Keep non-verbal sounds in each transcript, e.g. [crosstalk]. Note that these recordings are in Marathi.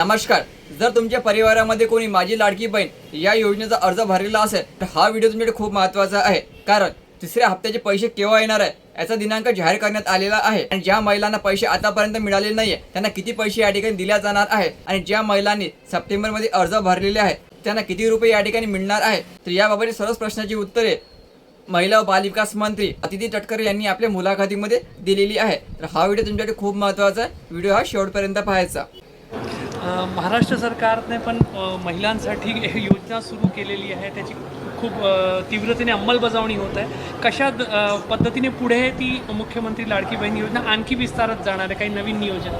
नमस्कार. जर तुमच्या परिवारामध्ये कोणी माझी लाडकी बहीण या योजनेचा अर्ज भरलेला असेल तर हा व्हिडिओ तुमच्याकडे खूप महत्त्वाचा आहे. कारण तिसऱ्या हप्त्याचे पैसे केव्हा येणार आहे याचा दिनांक जाहीर करण्यात आलेला आहे. आणि ज्या महिलांना पैसे आतापर्यंत मिळाले नाहीये त्यांना किती पैसे या ठिकाणी दिल्या जाणार आहे आणि ज्या महिलांनी सप्टेंबरमध्ये अर्ज भरलेले आहे त्यांना किती रुपये या ठिकाणी मिळणार आहे तर याबाबत सर्वच प्रश्नाची उत्तरे महिला व बालविकास मंत्री अतिथी तटकरे यांनी आपल्या मुलाखतीमध्ये दिलेली आहे. तर हा व्हिडिओ तुमच्यासाठी खूप महत्त्वाचा आहे. व्हिडिओ हा शेवटपर्यंत पाहायचा. महाराष्ट्र सरकारने पण महिलांसाठी [laughs] योजना सुरू केलेली आहे. त्याची खूप तीव्रतेने अंमलबजावणी होत आहे. कशा द- पद्धतीने पुढे ती मुख्यमंत्री लाडकी बहीण योजना आणखी विस्तारत जाणार आहे? काही नवीन नियोजन?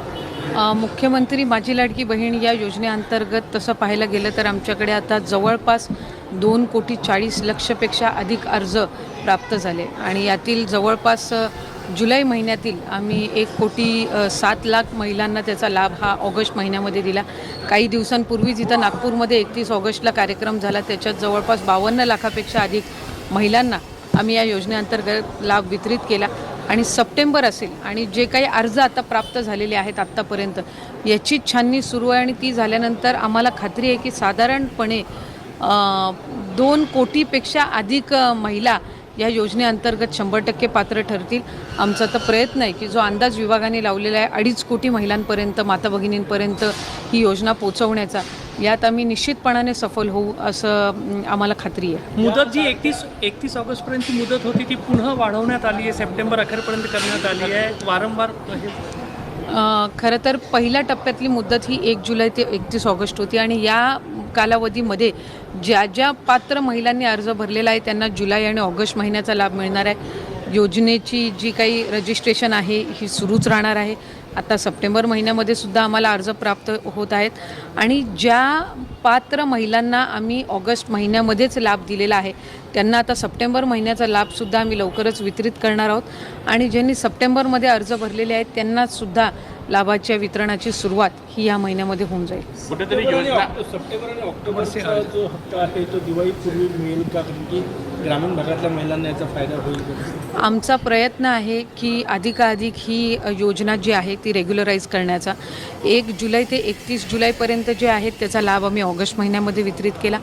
मुख्यमंत्री माझी लाडकी बहीण या योजनेअंतर्गत तसं पाहायला गेलं तर आमच्याकडे आता जवळपास दोन कोटी चाळीस लक्षपेक्षा अधिक अर्ज प्राप्त झाले. आणि यातील जवळपास जुलै महिन्यातील आम्ही एक कोटी सात लाख महिलांना त्याचा लाभ हा ऑगस्ट महिन्यामध्ये दिला. काही दिवसांपूर्वीच इथं नागपूरमध्ये एकतीस ऑगस्टला कार्यक्रम झाला त्याच्यात जवळपास बावन्न लाखापेक्षा अधिक महिलांना आम्ही या योजनेअंतर्गत लाभ वितरित केला. आणि सप्टेंबर असेल आणि जे काही अर्ज आता प्राप्त झालेले आहेत आत्तापर्यंत याची छाननी सुरू आहे आणि ती झाल्यानंतर आम्हाला खात्री आहे की साधारणपणे दोन कोटीपेक्षा अधिक महिला या योजनेअंतर्गत शंभर टक्के पात्र ठरतील. आमचा तर प्रयत्न आहे की जो अंदाज विभागाने लावलेला आहे अडीच कोटी महिलांपर्यंत माता भगिनींपर्यंत ही योजना पोचवण्याचा यात आम्ही निश्चितपणाने सफल होऊ असं आम्हाला खात्री आहे. मुदत जी एकतीस एकतीस ऑगस्टपर्यंतची मुदत होती ती पुन्हा वाढवण्यात आली आहे सप्टेंबर अखेरपर्यंत करण्यात आली आहे. वारंवार खरं तर पहिल्या टप्प्यातली मुदत ही एक जुलै ते एकतीस ऑगस्ट होती आणि या कालावधीमध्ये ज्या ज्या पात्र महिलांनी अर्ज भरलेला आहे त्यांना जुलै आणि ऑगस्ट महिन्याचा लाभ मिळणार आहे. योजनेची जी काही रजिस्ट्रेशन आहे ही सुरूच राहणार आहे. आता सप्टेंबर महिन्यामध्ये सुद्धा आम्हाला अर्ज प्राप्त होत आहेत. आणि ज्या पात्र महिलांना आम्ही ऑगस्ट महिन्यामध्येच लाभ दिलेला आहे त्यांना आता सप्टेंबर महिन्याचा लाभसुद्धा आम्ही लवकरच वितरित करणार आहोत. आणि ज्यांनी सप्टेंबरमध्ये अर्ज भरलेले आहेत त्यांनासुद्धा लाभाच्या वितरणाची सुरुवात ही या महिन्यामध्ये होऊन जाईल. कुठेतरी योजना सप्टेंबर आणि ऑक्टोबरचा जो हप्ता आहे तो दिवाळीपूर्वी मिळेल का? कारण की ग्रामीण भागातल्या महिलांना याचा फायदा होईल आमचा प्रयत्न आहे की अधिकाधिक ही योजना जी आहे ती रेग्युलराईज करण्याचा. एक जुलै ते एकतीस जुलैपर्यंत जे आहेत त्याचा लाभ आम्ही ऑगस्ट महिन्यामध्ये वितरित केला.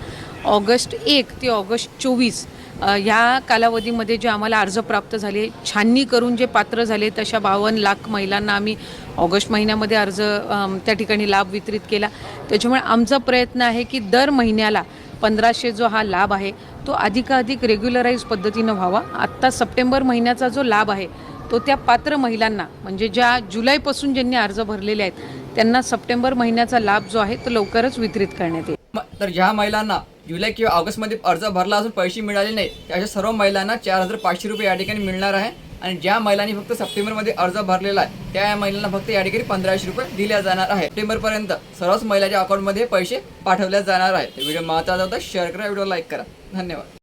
ऑगस्ट एक ते ऑगस्ट चोवीस या ह्या कालावधीमध्ये जे आम्हाला अर्ज प्राप्त झाले छाननी करून जे पात्र झाले तशा बावन्न लाख महिलांना आम्ही ऑगस्ट महिन्यामध्ये अर्ज त्या ठिकाणी लाभ वितरित केला. त्याच्यामुळे आमचा प्रयत्न आहे की दर महिन्याला पंधराशे जो हा लाभ आहे तो अधिकाधिक रेग्युलराईज पद्धतीनं व्हावा. आत्ता सप्टेंबर महिन्याचा जो लाभ आहे तो त्या पात्र महिलांना म्हणजे ज्या जुलैपासून ज्यांनी अर्ज भरलेले आहेत त्यांना सप्टेंबर महिन्याचा लाभ जो आहे तो लवकरच वितरित करण्यात येईल. तर ज्या महिलांना जुलै किंवा ऑगस्टमध्ये अर्ज भरला असून पैसे मिळाले नाही त्या अशा सर्व महिलांना चार हजार पाचशे रुपये या ठिकाणी मिळणार आहे. आणि ज्या महिलांनी फक्त सप्टेंबरमध्ये अर्ज भरलेला आहे त्या महिलांना फक्त या ठिकाणी पंधराशे रुपये दिल्या जाणार आहे सप्टेंबरपर्यंत सर्वच महिलांच्या अकाउंटमध्ये पैसे पाठवल्या जाणार आहेत. व्हिडिओ महत्त्वाचा होता शेअर करा व्हिडिओ लाईक करा. धन्यवाद.